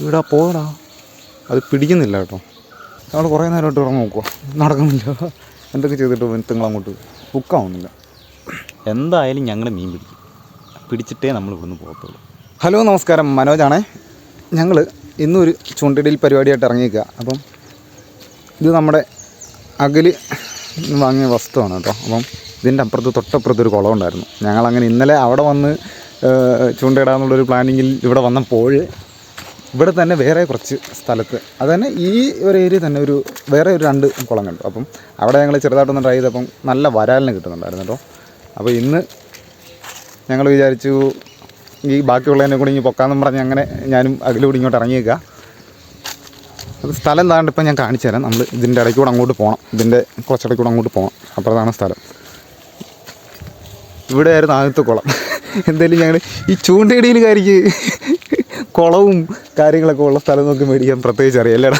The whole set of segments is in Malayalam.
ഇവിടെ പോടാ. അത് പിടിക്കുന്നില്ല കേട്ടോ. നമ്മൾ കുറേ നേരമായിട്ട് ഇറങ്ങി നോക്കുക നടക്കുന്നില്ല. എന്തൊക്കെ ചെയ്തിട്ട് നിങ്ങൾ അങ്ങോട്ട് ബുക്കാവുന്നില്ല എന്തായാലും ഞങ്ങൾ മീൻ പിടിക്കും. പിടിച്ചിട്ടേ നമ്മൾ ഇവിടുന്ന് പോകത്തുള്ളൂ. ഹലോ നമസ്കാരം. മനോജാണേ. ഞങ്ങൾ ഇന്നൊരു ചൂണ്ടയിടയിൽ പരിപാടിയായിട്ട് ഇറങ്ങിയേക്കുക അപ്പം ഇത് നമ്മുടെ അകൽ വാങ്ങിയ വസ്തുവാണ് കേട്ടോ. അപ്പം ഇതിന്റെ അപ്പുറത്ത് തൊട്ടപ്പുറത്ത് ഒരു കുളം ഉണ്ടായിരുന്നു. ഞങ്ങൾ അങ്ങനെ ഇന്നലെ അവിടെ വന്ന് ചൂണ്ടയിടാന്നുള്ളൊരു പ്ലാനിങ്ങിൽ ഇവിടെ വന്നപ്പോൾ ഇവിടെ തന്നെ വേറെ കുറച്ച് സ്ഥലത്ത് അത് തന്നെ ഈ ഒരു ഏരിയ തന്നെ ഒരു വേറെ ഒരു രണ്ട് കുളം കണ്ടു അപ്പം അവിടെ ഞങ്ങൾ ചെറുതായിട്ടൊന്ന് ട്രൈ ചെയ്തപ്പം നല്ല വരാലിന് കിട്ടുന്നുണ്ടായിരുന്നു കേട്ടോ. അപ്പോൾ ഇന്ന് ഞങ്ങൾ വിചാരിച്ചു ഈ ബാക്കിയുള്ളതിനെ കൂടി ഇനി പൊക്കാന്നും പറഞ്ഞ് അങ്ങനെ ഞാനും അതിലൂടെ ഇങ്ങോട്ട് ഇറങ്ങിയേക്കുക അത് സ്ഥലം എന്താണ്ട് ഇപ്പം ഞാൻ കാണിച്ചു തരാം. നമ്മൾ ഇതിന്റെ ഇടയ്ക്ക് കൂടെ അങ്ങോട്ട് പോകണം ഇതിന്റെ കുറച്ചിടയ്ക്ക് കൂടെ അങ്ങോട്ട് പോകണം അപ്പുറത്താണ് സ്ഥലം. ഇവിടെ ആയിരുന്നു ആദ്യത്തെ കുളം. എന്തായാലും ഞങ്ങൾ ഈ ചൂണ്ടയിടയിൽ കാരിക്ക് കുളവും കാര്യങ്ങളൊക്കെ ഉള്ള സ്ഥലം നോക്കി മേടിക്കാൻ പ്രത്യേകിച്ച് അറിയാം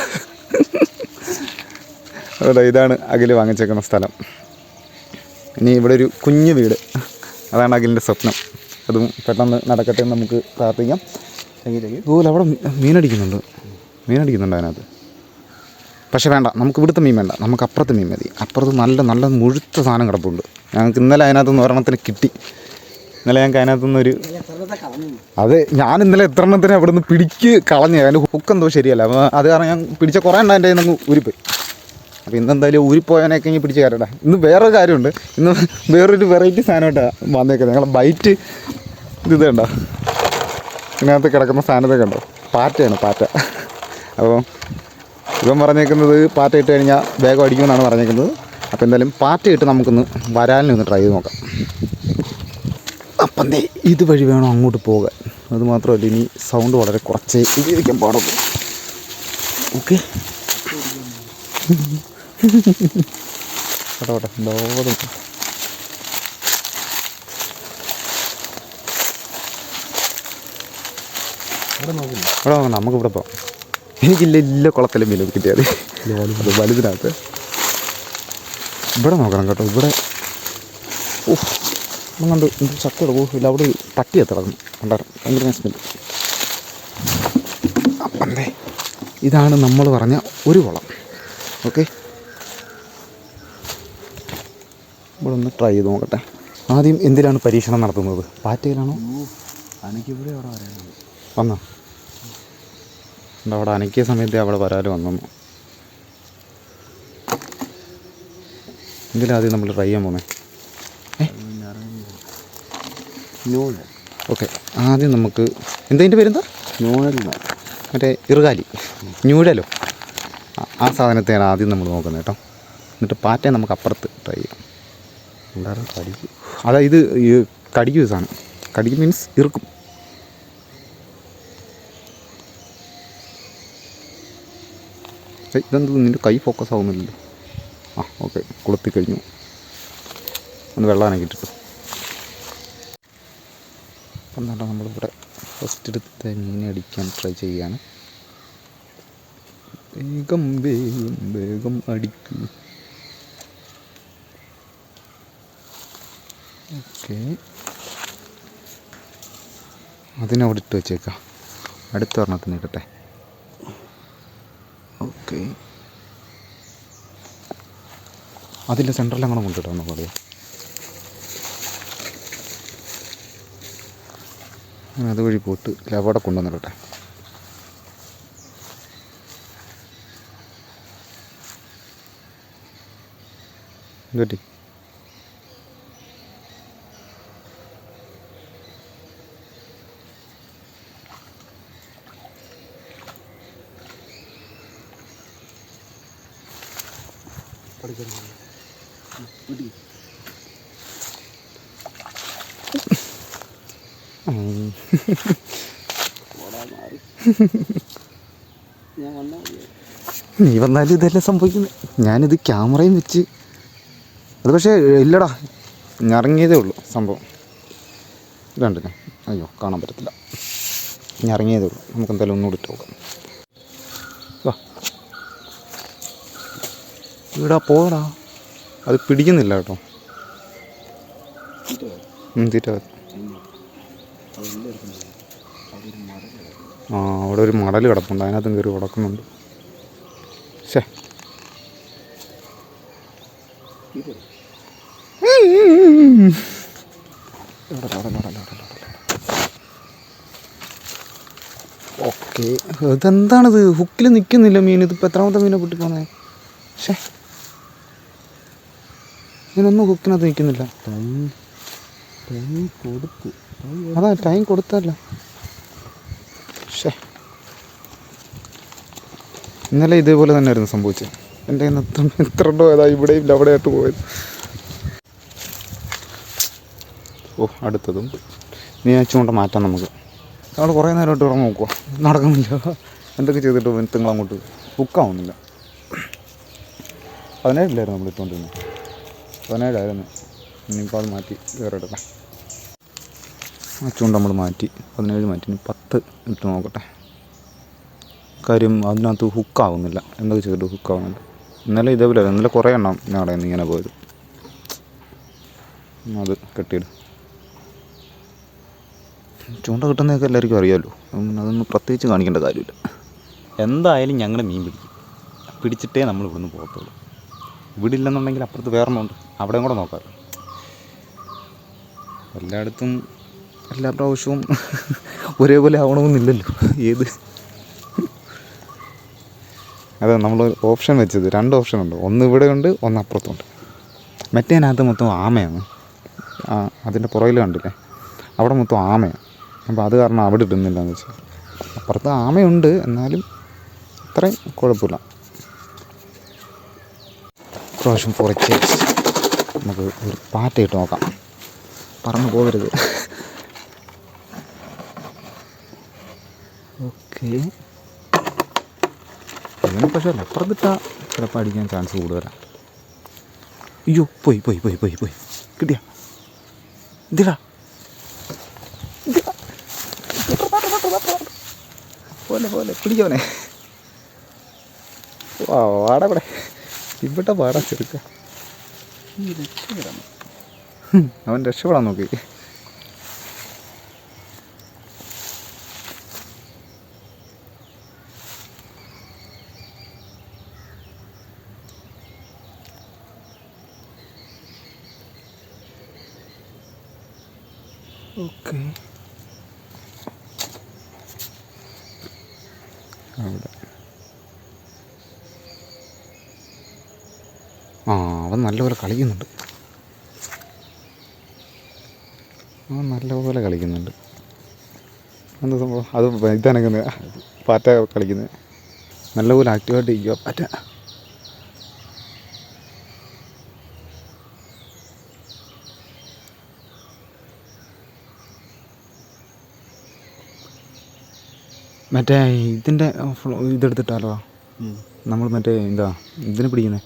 അതെ ഇതാണ് അഖിൽ വാങ്ങിച്ചേക്കുന്ന സ്ഥലം. ഇനി ഇവിടെ ഒരു കുഞ്ഞു വീട്. അതാണ് അഖിലിന്റെ സ്വപ്നം. അതും പെട്ടെന്ന് നടക്കട്ടെ എന്ന് നമുക്ക് പ്രാർത്ഥിക്കാം. അതുപോലെ അവിടെ മീനടിക്കുന്നുണ്ട്. മീനടിക്കുന്നുണ്ട് അതിനകത്ത്. പക്ഷെ വേണ്ട നമുക്ക് ഇവിടുത്തെ മീൻ വേണ്ട നമുക്ക് അപ്പുറത്തെ മീൻ മതി. അപ്പുറത്ത് നല്ല നല്ല മുഴുത്ത സാധനം കിടപ്പുണ്ട്. ഞങ്ങൾക്ക് ഇന്നലെ അതിനകത്തുനിന്ന് ഒരെണ്ണത്തിന് കിട്ടി. ഇന്നലെ ഞങ്ങൾക്ക് അതിനകത്തുനിന്ന് ഒരു അതെ ഞാൻ ഇന്നലെ എത്ര എണ്ണത്തിന് അവിടെ നിന്ന് പിടിക്ക് കളഞ്ഞു അതിന്റെ ഹുക്ക് എന്തോ ശരിയല്ല. അപ്പോൾ അത് കാരണം ഞാൻ പിടിച്ച കുറേ എണ്ണം എന്റെ കയ്യിൽ ഊരിപ്പോയി. അപ്പോൾ ഇന്ന് എന്തായാലും ഇനി പിടിച്ച കയറട്ടെ. ഇന്ന് വേറൊരു കാര്യമുണ്ട്. ഇന്ന് വേറൊരു വെറൈറ്റി സാധനമായിട്ടാണ് വന്നേക്കുന്നത്. ഞങ്ങളെ ബൈറ്റ് ഇത് ഇതുണ്ടോ ഇതിനകത്ത് കിടക്കുന്ന സാധനത്തെ കണ്ടോ? പാറ്റയാണ് പാറ്റ. അപ്പോൾ ഇവൻ പറഞ്ഞേക്കുന്നത് പാറ്റ ഇട്ട് കഴിഞ്ഞാൽ വേഗം അടിക്കുമെന്നാണ് പറഞ്ഞേക്കുന്നത്. അപ്പോൾ എന്തായാലും പാറ്റ ഇട്ട് നമുക്കൊന്ന് വരാലിന് ഒന്ന് ട്രൈ ചെയ്ത് നോക്കാം. അപ്പം ദേ ഇതുവഴി വേണം അങ്ങോട്ട് പോകാൻ. അത് മാത്രമല്ല ഇനി സൗണ്ട് വളരെ കുറച്ചേ ഉപയോഗിക്കാൻ പാടുള്ളൂ. ഓക്കെ. കേട്ടോ ലോകം ഇവിടെ നോക്കണം നമുക്കിവിടെ പോകാം. എനിക്കില്ല ഇല്ല കുളത്തിലും മീൻ കിട്ടിയത്. വലുതിനകത്ത്. ഇവിടെ നോക്കണം കേട്ടോ ഇവിടെ. ഓഹ് കണ്ട് എന്ത് ചക്കയുടെ ഓ ഇല്ല അവിടെ ഒരു പട്ടി എത്തിറങ്ങും കണ്ടായിരുന്നു ഭയങ്കര സ്മെല്ല് അപ്പന്തേ ഇതാണ് നമ്മൾ പറഞ്ഞ ഒരു കുളം. ഓക്കെ? ഇവിടെ ഒന്ന് ട്രൈ ചെയ്ത് നോക്കട്ടെ. ആദ്യം എന്തിനാണ് പരീക്ഷണം നടത്തുന്നത്? പാറ്റയിലാണോ? എനിക്കിവിടെ അവിടെ വരാനുള്ളത് വന്നോ. അവിടെ അനക്കിയ സമയത്ത് അവിടെ വരാൽ വന്നു. ഇതിലാദ്യം നമ്മൾ ട്രൈ ചെയ്യാൻ പോന്നെ? ഓക്കെ. ആദ്യം നമുക്ക് എന്താ ഇതിന്റെ പേരെന്താ? മറ്റേ ഇറുകാലി ന്യൂഡലോ ആ- സാധനത്തെയാണ് ആദ്യം നമ്മൾ നോക്കുന്നത് കേട്ടോ. എന്നിട്ട് പാറ്റയെ നമുക്ക് അപ്പുറത്ത് ട്രൈ ചെയ്യാം. കടിക്കും. അതായത് കടിക്കും ഈ സാധനം. കടിക്കും മീൻസ് ഇറുക്കും. ഇതെന്ത് നിന്റെ കൈ ഫോക്കസ് ആവുന്നില്ലല്ലോ. ആ ഓക്കെ കുളത്തി കഴിഞ്ഞു. ഒന്ന് വെള്ളം അനക്കിട്ടിട്ടു അപ്പം എന്താ നമ്മളിവിടെ ഫസ്റ്റ് എടുത്ത് മീനെ അടിക്കാൻ ട്രൈ ചെയ്യുകയാണ് വേഗം വേഗം വേഗം അടിക്കൂ. ഓക്കെ അതിനവിടെ ഇട്ട് വെച്ചേക്കാം. അടുത്ത വർണത്തിന് ഇടട്ടെ. ഓക്കെ. അതിന്റെ സെന്ററിൽ അങ്ങനെ കൊണ്ടിട്ടോ ഒന്ന് ഞാൻ അതുവഴി പോയിട്ട് ലവടെ കൊണ്ടുവന്നിടട്ടെ. എന്തുപറ്റി നീ വന്നാലും ഇതല്ലേ സംഭവിക്കുന്നത് ഞാനിത് ക്യാമറയും വെച്ച് അത് പക്ഷേ ഇല്ലടാ. ഇറങ്ങിയതേ ഉള്ളൂ സംഭവം. ഇതുണ്ട് അയ്യോ കാണാൻ പറ്റത്തില്ല. ഇറങ്ങിയതേ ഉള്ളൂ. നമുക്ക് എന്തായാലും ഒന്നുകൂടി ഇട്ട് നോക്കാം. ഇവിടെ പോടാ അത് പിടിക്കുന്നില്ല കേട്ടോ. തീറ്റ ആ അവിടെ ഒരു മടൽ കിടപ്പുണ്ട്. അതിനകത്തും കയറി ഉടക്കുന്നുണ്ട്. ശേ ഓക്കെ. ഇതെന്താണിത്? ഹുക്കിൽ നിൽക്കുന്നില്ല മീൻ. ഇതിപ്പോൾ എത്രാമത്തെ മീനെ പൊട്ടിപ്പോന്നെ? ഷേ ഇതിനൊന്നും കുക്കിനകത്ത് നിൽക്കുന്നില്ല. അതാ ടൈം കൊടുത്തല്ല ഷേ ഇന്നലെ ഇതേപോലെ തന്നെയായിരുന്നു സംഭവിച്ചത്. എന്റെ കയ്യിൽ നിന്ന് എത്ര എത്ര ഉണ്ടോ ഏതാ ഇവിടെയും ആയിട്ട് പോയത്. ഓ അടുത്തതും. നീ അച്ചുകൊണ്ട് മാറ്റാം നമുക്ക്. നമ്മൾ കുറേ നേരമായിട്ട് ഇവിടെ നോക്കുക നടക്കുന്നില്ല. എന്തൊക്കെ ചെയ്തിട്ട് നിങ്ങൾ അങ്ങോട്ട് ബുക്കാവുന്നില്ല അതിനായിട്ടില്ലായിരുന്നു നമ്മൾ ഇട്ടുകൊണ്ടിരുന്നത്. പതിനേഴായിരുന്നു ഇനിയിപ്പോൾ അത് മാറ്റി വേറെ എടുക്കാം ആ നമ്മൾ മാറ്റി പതിനേഴ് മാറ്റി ഇനി പത്ത് ഇട്ട് നോക്കട്ടെ. കാര്യം അതിനകത്ത് ഹുക്കാവുന്നില്ല എന്തൊക്കെ ചെയ്തിട്ട് ഹുക്കാവുന്നുണ്ട് ഇന്നലെ ഇതേപോലെ ഇന്നലെ കുറേ എണ്ണം നിന്ന് ഇങ്ങനെ പോയത്. അത് കെട്ടിയിടും. ചൂണ്ട കിട്ടുന്നതൊക്കെ എല്ലാവർക്കും അറിയാമല്ലോ അതൊന്നും പ്രത്യേകിച്ച് കാണിക്കേണ്ട കാര്യമില്ല. എന്തായാലും ഞങ്ങൾ മീൻ പിടിക്കും. പിടിച്ചിട്ടേ നമ്മൾ ഇവിടുന്ന് പോകത്തുള്ളൂ. ഇവിടെ ഇല്ലെന്നുണ്ടെങ്കിൽ അപ്പുറത്ത് വേറെ ഉണ്ട് അവിടെയും കൂടെ നോക്കാം. എല്ലായിടത്തും എല്ലാ പ്രാവശ്യവും ഒരേപോലെ ആവണമെന്നില്ലല്ലോ. ഏത്? അതെ നമ്മൾ ഓപ്ഷൻ വെച്ചത് രണ്ട് ഓപ്ഷൻ ഉണ്ട്. ഒന്ന് ഇവിടെ ഉണ്ട് ഒന്ന് അപ്പുറത്തുണ്ട്. മറ്റേനകത്ത് മൊത്തം ആമയാണ്. ആ അതിന്റെ പുറകിൽ കണ്ടില്ലേ? അവിടെ മൊത്തം ആമയാണ്. അപ്പോൾ അത് കാരണം അവിടെ ഇടുന്നില്ല എന്ന് വെച്ചാൽ. അപ്പുറത്ത് ആമയുണ്ട് എന്നാലും അത്രയും കുഴപ്പമില്ല. പ്രാവശ്യം കുറച്ച് നമുക്ക് ഒരു പാറ്റയിട്ട് നോക്കാം പറന്നു പോകരുത് ഓക്കെ അങ്ങനെ പക്ഷേ അപ്പുറത്തിട്ടാ ചിലപ്പോൾ അടിക്കാൻ ചാൻസ് കൂടുതലാണ് അയ്യോ പോയി പോയി പോയി പോയി പോയി കിട്ടിയ ഇതിടാ പോലെ പോലെ പിടിക്കവനെ വാടാ ഇവിടെ ഇവിടെ പാടാ ചെറുക്ക. അവൻ രക്ഷപ്പെടാൻ നോക്കി. നല്ലപോലെ കളിക്കുന്നുണ്ട്. അവൻ നല്ലപോലെ കളിക്കുന്നുണ്ട്. എന്താ സംഭവം? അത് ഇതാണെങ്കിൽ പാറ്റ കളിക്കുന്നത് നല്ലപോലെ ആക്റ്റീവായിട്ട് ഇരിക്കുക പാറ്റ. മറ്റേ ഇതിന്റെ ഇതെടുത്തിട്ടാലോ? നമ്മൾ മറ്റേ എന്താ ഇതിനെ പിടിക്കുന്നത്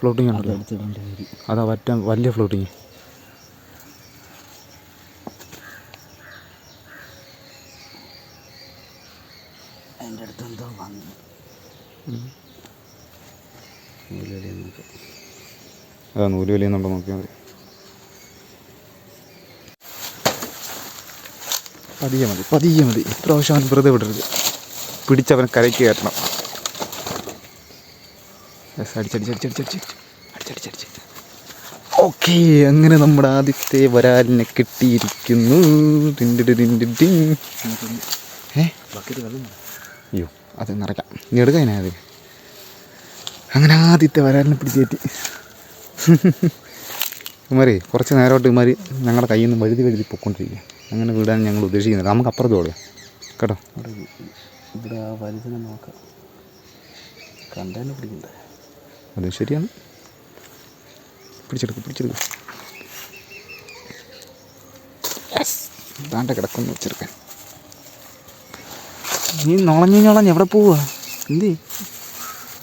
ഫ്ലോട്ടിങ് ഉണ്ടല്ലോ? അതാ ഒറ്റ വലിയ ഫ്ലോട്ടിങ് അതിന്റെ അടുത്ത് എന്തോ വന്നു. അതാ നൂൽ വലിയുന്നുണ്ടോ നോക്കിയാൽ മതി. പതിയെ മതി പതിയെ മതി. ഇപ്രാവശ്യം അവൻ വെറുതെ വിടരുത്. പിടിച്ചവൻ കരയ്ക്ക് കയറ്റണം. അടിച്ചടിച്ചടിച്ചടിച്ചടിച്ച് അടിച്ചടിച്ചടിച്ച് ഓക്കെ അങ്ങനെ നമ്മുടെ ആദ്യത്തെ വരാലിനെ കിട്ടിയിരിക്കുന്നു. അയ്യോ. അത് നിറയ്ക്കാം. നീ എടുക്കാൻ അത് അങ്ങനെ ആദ്യത്തെ വരാലിനെ പിടിച്ചേറ്റി ഇമാരി കുറച്ച് നേരമായിട്ട് ഇമാരി ഞങ്ങളുടെ കയ്യിൽ നിന്ന് വഴുതി വഴുതി പൊയ്ക്കൊണ്ടിരിക്കുക അങ്ങനെ വിടാൻ ഞങ്ങൾ ഉദ്ദേശിക്കുന്നത് നമുക്ക് അപ്പുറത്ത് ഓടുക. കേട്ടോ? ഇവിടെ ആ വലുതിനെ നോക്കാം. കണ്ടതിനെ പിടിക്കണ്ടേ? അത് ശരിയാണ്. പിടിച്ചെടുക്കും പിടിച്ചെടുക്കും. താണ്ട കിടക്കുന്നു ചെറുക്കൻ. നീ നുളഞ്ഞ് ഞളഞ്ഞ് എവിടെ പോവുക എന്തി?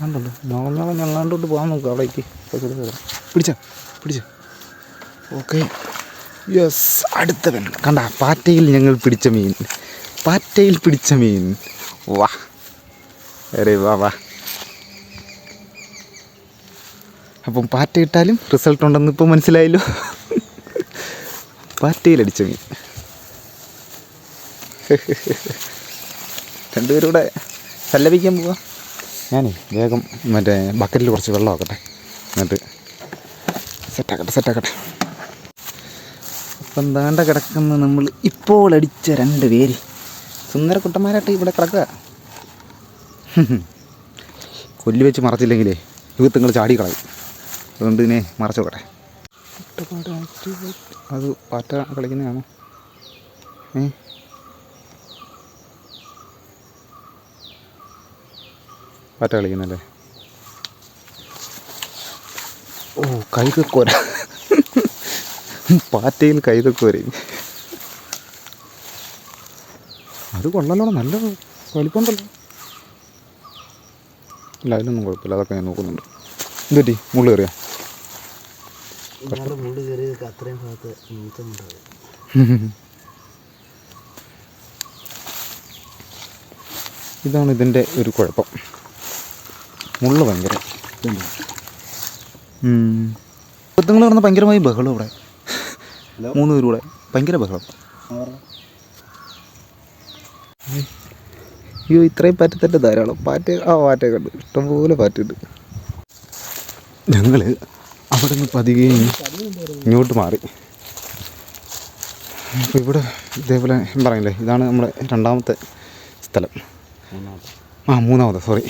കണ്ടല്ലോ നുളഞ്ഞോളം ഞള്ളാണ്ടോട്ട് പോകാൻ നോക്കുക അവിടേക്ക്. പിടിച്ച പിടിച്ച. ഓക്കെ യെസ് അടുത്തവൻ. കണ്ട പാറ്റയിൽ ഞങ്ങൾ പിടിച്ച മീൻ. പാറ്റയിൽ പിടിച്ച മീൻ. വാ. അരേ വാ വാ. അപ്പം പാറ്റ ഇട്ടാലും റിസൾട്ട് ഉണ്ടെന്ന് ഇപ്പോൾ മനസ്സിലായല്ലോ. പാറ്റയിലടിച്ച മീൻ. രണ്ടുപേരും കൂടെ സല്ലപിക്കാൻ പോവാ. ഞാനേ വേഗം മറ്റേ ബക്കറ്റിൽ കുറച്ച് വെള്ളം ആക്കട്ടെ. എന്നിട്ട് സെറ്റാക്കട്ടെ സെറ്റാക്കട്ടെ. അപ്പം താണ്ട കിടക്കുന്ന നമ്മൾ ഇപ്പോൾ അടിച്ച രണ്ട് പേര്. സുന്ദര കുട്ടന്മാരായിട്ട് ഇവിടെ കിടക്കുക. കൊല്ലി വെച്ച് മറച്ചില്ലെങ്കിലേ നിങ്ങൾ ചാടി കളയും. അതുകൊണ്ട് ഇതിനെ മറച്ചു നോക്കട്ടെ അത് പാറ്റ കളിക്കുന്നതാണോ? ഏ? പാറ്റ കളിക്കുന്നല്ലേ ഓ കൈതക്കോര പാറ്റയിൽ കൈതക്കോരയും അത് കൊള്ളല്ലോ നല്ല വലിപ്പമുണ്ടല്ലോ. ഇല്ല അതിനൊന്നും കുഴപ്പമില്ല. അതൊക്കെ ഞാൻ നോക്കുന്നുണ്ട്. എന്തുപറ്റി? മുള്ളു കയറിയോ? ഇയാളുടെ മുള്ളു കയറിയതൊക്കെ അത്രയും ഭാഗത്ത് നീച്ചമുണ്ടാവും ഇതാണ് ഇതിന്റെ ഒരു കുഴപ്പം. മുള്ള ഭയങ്കര. നിങ്ങൾ പറഞ്ഞാൽ ഭയങ്കരമായി ബഹളം ഇവിടെ. മൂന്ന് പേരും കൂടെ. ഭയങ്കര ബഹളം. അയ്യോ ഇത്രയും പാറ്റത്തന്നെ ധാരാളം. പാറ്റ ആ പാറ്റ കണ്ട് ഇഷ്ടംപോലെ പാറ്റുണ്ട് ഞങ്ങൾ അവിടെ നിന്ന് പതിയെ ഇങ്ങോട്ട് മാറി. അപ്പോൾ ഇവിടെ ഇതേപോലെ പറയില്ലേ ഇതാണ് നമ്മുടെ രണ്ടാമത്തെ സ്ഥലം. ആ മൂന്നാമത്തെ സോറി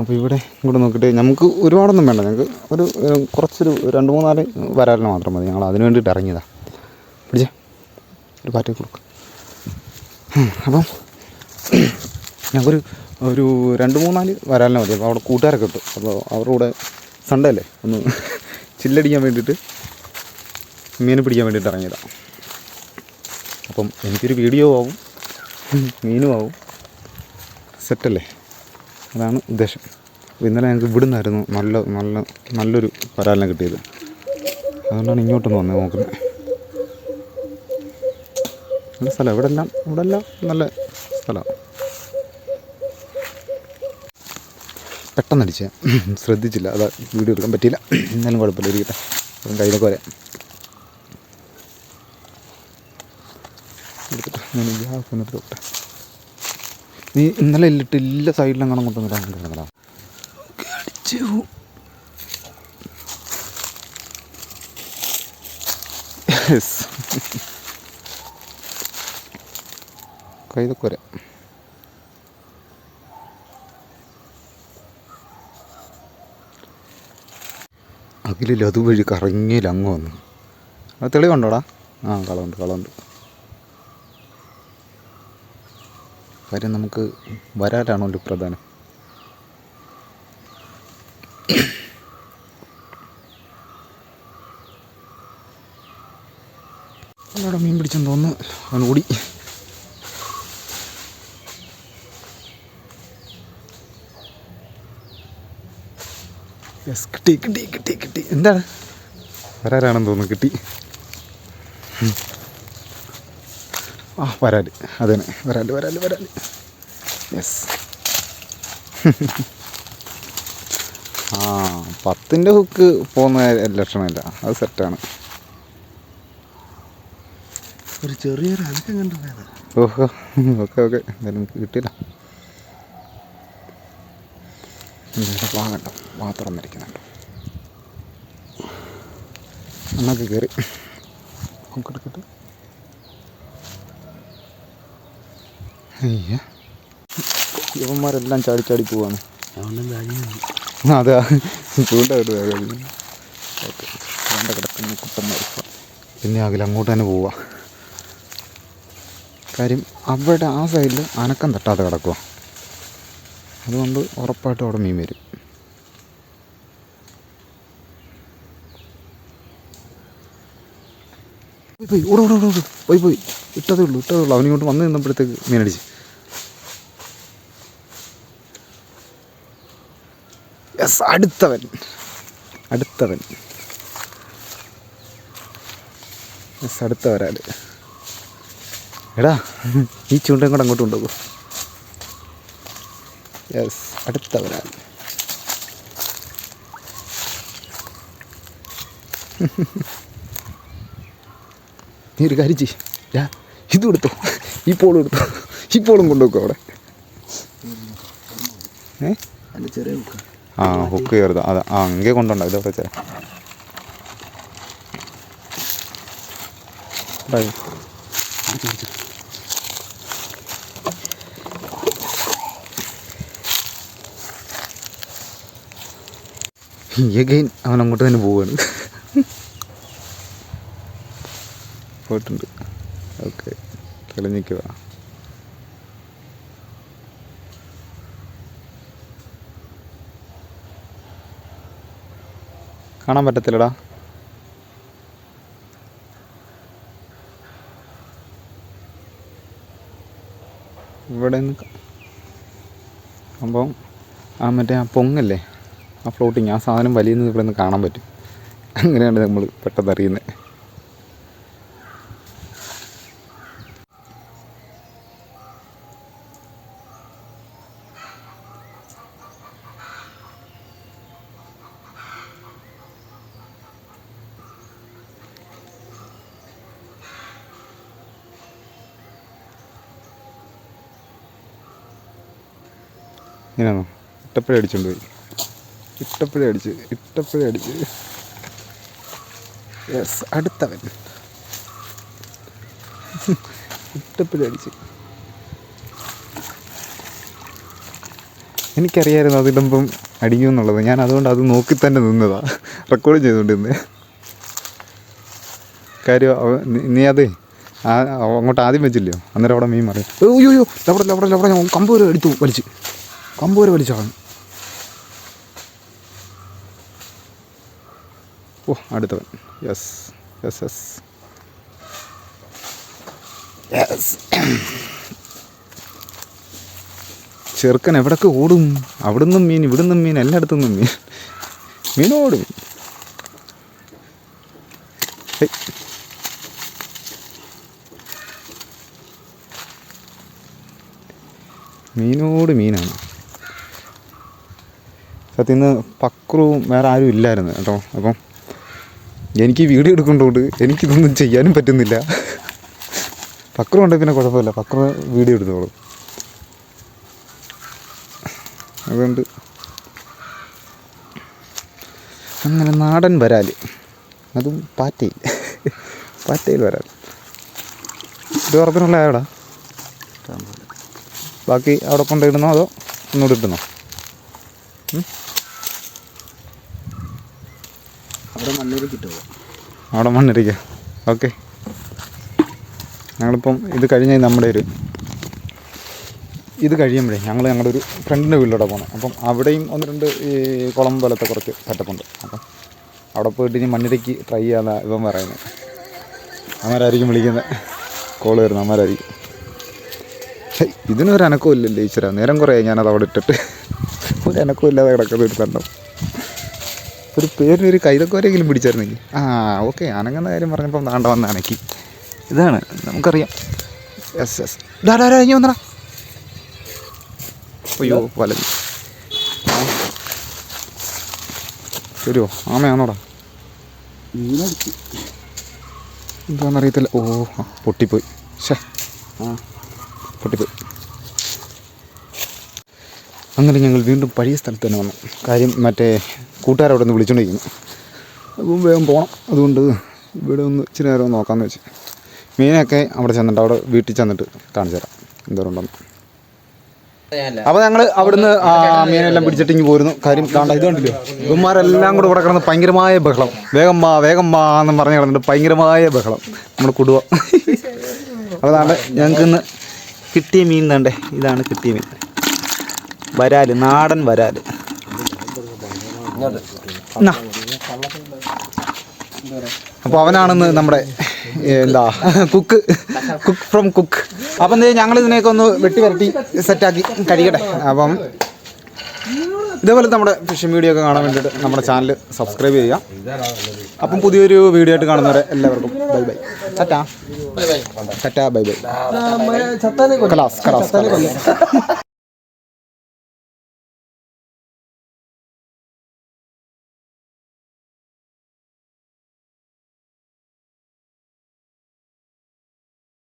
അപ്പോൾ ഇവിടെ ഇങ്ങോട്ട് നോക്കിയിട്ട് നമുക്ക് ഒരുപാടൊന്നും വേണ്ട. ഞങ്ങൾക്ക് ഒരു ഒരു കുറച്ചൊരു രണ്ട് മൂന്നാൽ വരാലിന് മാത്രം മതി. ഞങ്ങൾ അതിന് വേണ്ടിയിട്ട് ഇറങ്ങിയതാണ് പിടിച്ചേ ഒരു പാറ്റ കൊടുക്കും. അപ്പം ഞങ്ങൾക്കൊരു ഒരു രണ്ട് മൂന്നാൽ വരാലിന് മതി. അപ്പോൾ അവിടെ കൂട്ടുകാരൊക്കെ കിട്ടും അപ്പോൾ അവരുടെ കൂടെ സൺഡേ അല്ലേ ഒന്ന് ചില്ലടിക്കാൻ വേണ്ടിയിട്ട് മീൻ പിടിക്കാൻ വേണ്ടിയിട്ട് ഇറങ്ങിയതാണ് അപ്പം എനിക്കൊരു വീഡിയോ ആവും മീനും ആവും. സെറ്റല്ലേ? അതാണ് ഉദ്ദേശം. ഇന്നലെ ഞങ്ങൾക്ക് ഇവിടെ നിന്നായിരുന്നു നല്ല നല്ല നല്ലൊരു പരാലിനെ കിട്ടിയത്. അതുകൊണ്ടാണ് ഇങ്ങോട്ടൊന്ന് വന്നത് നോക്കുന്നത്. നല്ല സ്ഥലം. ഇവിടെല്ലാം ഇവിടെല്ലാം നല്ല സ്ഥലമാണ് പെട്ടെന്നടിച്ച ശ്രദ്ധിച്ചില്ല. അത് വീഡിയോ എടുക്കാൻ പറ്റിയില്ല. എന്നാലും കുഴപ്പമില്ല. ഇരിക്കട്ടെ. അപ്പം കയ്യിലൊക്കെ വരാം. എടുത്തിട്ട് ഞാൻ ഗ്യാസ് എന്നിട്ട് നീ ഇന്നലെ ഇല്ലിട്ട് ഇല്ല സൈഡിലെങ്ങനെ അടിച്ചു യെസ് കൈതൊക്കെ അത് വഴി കറങ്ങിയിൽ അങ്ങ് വന്നു. അത് തെളിവുണ്ടോടാ? ആ കളമുണ്ട് കളമുണ്ട് കാര്യം നമുക്ക് വരാലാണല്ലോ പ്രധാനം. അവിടെ മീൻ പിടിച്ചെന്ന് തോന്നുന്നു. അവൻ ഓടി. യെസ് കിട്ടി കിട്ടി കിട്ടി കിട്ടി. എന്താണ്? വരാരാണെന്ന് തോന്നുന്നു കിട്ടി. ആ വരാൽ. അതന്നെ. വരാൽ വരാൽ വരാൽ. യെസ് ആ പത്തിന്റെ ഹുക്ക് പോകുന്ന ലക്ഷണമില്ല. അത് സെറ്റാണ് ഒരു ചെറിയൊരു അനക്കം കണ്ടു ഓഹോ. Okay okay. എന്തായാലും കിട്ടിയില്ല. വാ കണ്ടോ വാ തുറന്നിരിക്കുന്നുണ്ട്. അന്നൊക്കെ കയറി നമുക്കെടുക്കട്ടെ അയ്യ. യുവന്മാരെല്ലാം ചാടി ചാടി പോവാണ്. അതെ. ചൂണ്ട വേഗം ഓക്കെ. ചൂണ്ട കിടക്കുന്ന കുട്ടന്മാർ പിന്നെ അകലെ അങ്ങോട്ട് തന്നെ പോവാ. കാര്യം അവിടെ ആ സൈഡിൽ അനക്കം തട്ടാതെ കിടക്കുക അതുകൊണ്ട് ഉറപ്പായിട്ടും അവിടെ മീൻ വരും. പോയി പോയി ഓടോ ഓടോ ഓടോ പോയി പോയി. ഇട്ടതേ ഉള്ളൂ ഇട്ടതേ ഉള്ളൂ. അവനിങ്ങോട്ട് വന്ന് നിന്നപ്പോഴത്തേക്ക് മീനടിച്ച് യെസ് അടുത്തവൻ. അടുത്തവൻ. യെസ് അടുത്ത വരാൽ എടാ ഈ ചൂണ്ടയും കൂടെ അങ്ങോട്ട് കൊണ്ടുപോകും. യെസ് അടുത്ത വരാൽ നീ ഒരു കാര്യം ചെയ്യ്. ഞാൻ ഇതും എടുത്തോ ഈ പോളും എടുത്തോ. ഈ പോളും കൊണ്ടുവെക്കോ അവിടെ. ഏ? ആ. ഹുക്ക് കയറുതാ അതാ ആ അങ്ങേ കൊണ്ടുണ്ടോ ഇതോ വെച്ചേ എഗൈൻ അവൻ അങ്ങോട്ട് തന്നെ പോവാണ്. പോയിട്ടുണ്ട്. ഓക്കെ. കിളഞ്ഞിക്കുക കാണാൻ പറ്റത്തില്ലടാ. ഇവിടെ നിന്ന് അപ്പം ആ മറ്റേ ആ പൊങ്ങല്ലേ? ആ ഫ്ലോട്ടിങ് ആ സാധനം വലിയുന്നത് ഇവിടെ നിന്ന് കാണാൻ പറ്റും. അങ്ങനെയാണ് നമ്മൾ പെട്ടെന്ന് അറിയുന്നത്. ഇങ്ങനെയാണോ? ഇട്ടപ്പഴേ അടിച്ചുകൊണ്ട് പോയി. ഇട്ടപ്പഴേ അടിച്ച് ഇട്ടപ്പഴേ അടിച്ച്. യെസ് അടുത്തവൻ. ഇട്ടപ്പഴേ അടിച്ച്. എനിക്കറിയായിരുന്നു അതിടുമ്പം അടിക്കുമെന്നുള്ളത് ഞാൻ അതുകൊണ്ട് അത് നോക്കി തന്നെ നിന്നതാ. റെക്കോർഡ് ചെയ്തുകൊണ്ടിരുന്നേ. കാര്യം നീ- അതേ ആ അങ്ങോട്ട് ആദ്യം വെച്ചില്ലയോ? അന്നേരം അവിടെ മീൻ മറിയോ. അയ്യോ അയ്യോ അവിടെ അവിടെ അവിടെ ഞാൻ കമ്പ് എടുത്തു വലിച്ച് കമ്പ് വരെ വലിച്ചാണ് ഓ അടുത്തവൻ. യെസ് യെസ് യെസ് യെസ് ചെറുക്കൻ എവിടൊക്കെ ഓടും? അവിടുന്നും മീൻ ഇവിടുന്നും മീൻ എല്ലായിടത്തുനിന്നും മീൻ. മീൻ ഓടും. മീനോട് മീനാണ്. സത്യം ഇന്ന് പക്രുവും വേറെ ആരും ഇല്ലായിരുന്നു കേട്ടോ. അപ്പം എനിക്ക് വീഡിയോ എടുക്കേണ്ടതുകൊണ്ട് എനിക്കിതൊന്നും ചെയ്യാനും പറ്റുന്നില്ല. പക്രം ഉണ്ടെങ്കിൽ പിന്നെ കുഴപ്പമില്ല. പക്രം വീഡിയോ എടുത്തോളും. അതുകൊണ്ട് അങ്ങനെ നാടൻ വരാൽ അതും പാറ്റയിൽ. പാറ്റയിൽ വരാൽ ഇത് ഉറപ്പിനുള്ള ആയോടാ ബാക്കി അവിടെ കൊണ്ടിടുന്നോ അതോ ഒന്നുകൂടി ഇട്ടുന്നോ അവിടെ മണ്ണിരിക്കുക ഓക്കെ. ഞങ്ങളിപ്പം ഇത് കഴിഞ്ഞ് നമ്മുടെ ഒരു ഇത് കഴിയുമ്പോഴേ ഞങ്ങൾ ഞങ്ങളുടെ ഒരു ഫ്രണ്ടിന്റെ വീട്ടിലൂടെ പോകണം അപ്പം അവിടെയും ഒന്ന് രണ്ട് ഈ കുളം പോലത്തെ കുറച്ച് സെറ്റപ്പുണ്ട് അപ്പം അവിടെ പോയിട്ട് ഇനി മണ്ണിരയ്ക്ക് ട്രൈ ചെയ്യാതെ ഇവൻ പറയുന്നത് അമ്മമാരായിരിക്കും വിളിക്കുന്നത് കോൾ വരുന്നത് അമ്മമാരായിരിക്കും ഹേയ്, ഇതിനൊരു അനക്കവും ഇല്ലല്ലോ ഈശ്വര. നേരം കുറേ ഞാനത് അവിടെ ഇട്ടിട്ട്. ഒരു അനക്കമില്ലാതെ കിടക്കുന്ന ഒരു തണ്ടം ഒരു പേരിനൊരു കൈതക്കോരെങ്കിലും പിടിച്ചായിരുന്നെങ്കിൽ. ആ ഓക്കെ. അനങ്ങുന്ന കാര്യം പറഞ്ഞപ്പം താണ്ട വന്ന അനക്കി. ഇതാണ് നമുക്കറിയാം. എസ് എസ് ഡാ ഇനി വന്നടാ. അയ്യോ വലത് ശരിയോ? ആമയാണോടാ? എന്താണെന്നറിയത്തില്ല ഓ ആ, പൊട്ടിപ്പോയി. ഷേ ആ. പൊട്ടിപ്പോയി. അങ്ങനെ ഞങ്ങൾ വീണ്ടും പഴയ സ്ഥലത്ത് തന്നെ വന്നു. കാര്യം മറ്റേ കൂട്ടുകാരവിടെ നിന്ന് വിളിച്ചുകൊണ്ടിരിക്കുന്നു അപ്പം വേഗം പോകണം അതുകൊണ്ട് ഇവിടെ ഒന്ന് ഇച്ചിരി നേരം ഒന്ന് നോക്കാമെന്ന് വെച്ച്. മീനൊക്കെ അവിടെ ചെന്നിട്ട് അവിടെ വീട്ടിൽ ചെന്നിട്ട് കാണിച്ചു തരാം. എന്തോരുണ്ടെന്ന്. അപ്പോൾ ഞങ്ങൾ അവിടുന്ന് മീനെല്ലാം പിടിച്ചിട്ട് ഇങ്ങ് പോരുന്നു. കാര്യം കാണാൻ ഇത് കണ്ടില്ലോ ഇവന്മാരെല്ലാം കൂടെ ഇവിടെ കിടന്ന് ഭയങ്കരമായ ബഹളം. വേഗം വാ വേഗം വാ എന്ന് പറഞ്ഞ് കിടന്നിട്ട് ഭയങ്കരമായ ബഹളം. നമ്മൾ കുടുവ. അപ്പോൾ ഞങ്ങൾക്ക് ഇന്ന് കിട്ടിയ മീൻ തണ്ടേ ഇതാണ് കിട്ടിയ മീൻ. വരാൽ നാടൻ വരാൽ. അപ്പോൾ അവനാണെന്ന് നമ്മുടെ എന്താ കുക്ക് കുക്ക് ഫ്രം കുക്ക്. അപ്പം എന്താ ഞങ്ങൾ ഇതിനെയൊക്കെ ഒന്ന് വെട്ടി വരട്ടി സെറ്റാക്കി കഴിക്കട്ടെ അപ്പം ഇതേപോലെ നമ്മുടെ ഫിഷിംഗ് വീഡിയോ ഒക്കെ കാണാൻ വേണ്ടിയിട്ട് നമ്മുടെ ചാനൽ സബ്സ്ക്രൈബ് ചെയ്യുക. അപ്പം പുതിയൊരു വീഡിയോ ആയിട്ട് കാണുന്നവരെ എല്ലാവർക്കും bye bye. Tata. Tata bye bye. Kalas കലാസ് കലാസ്.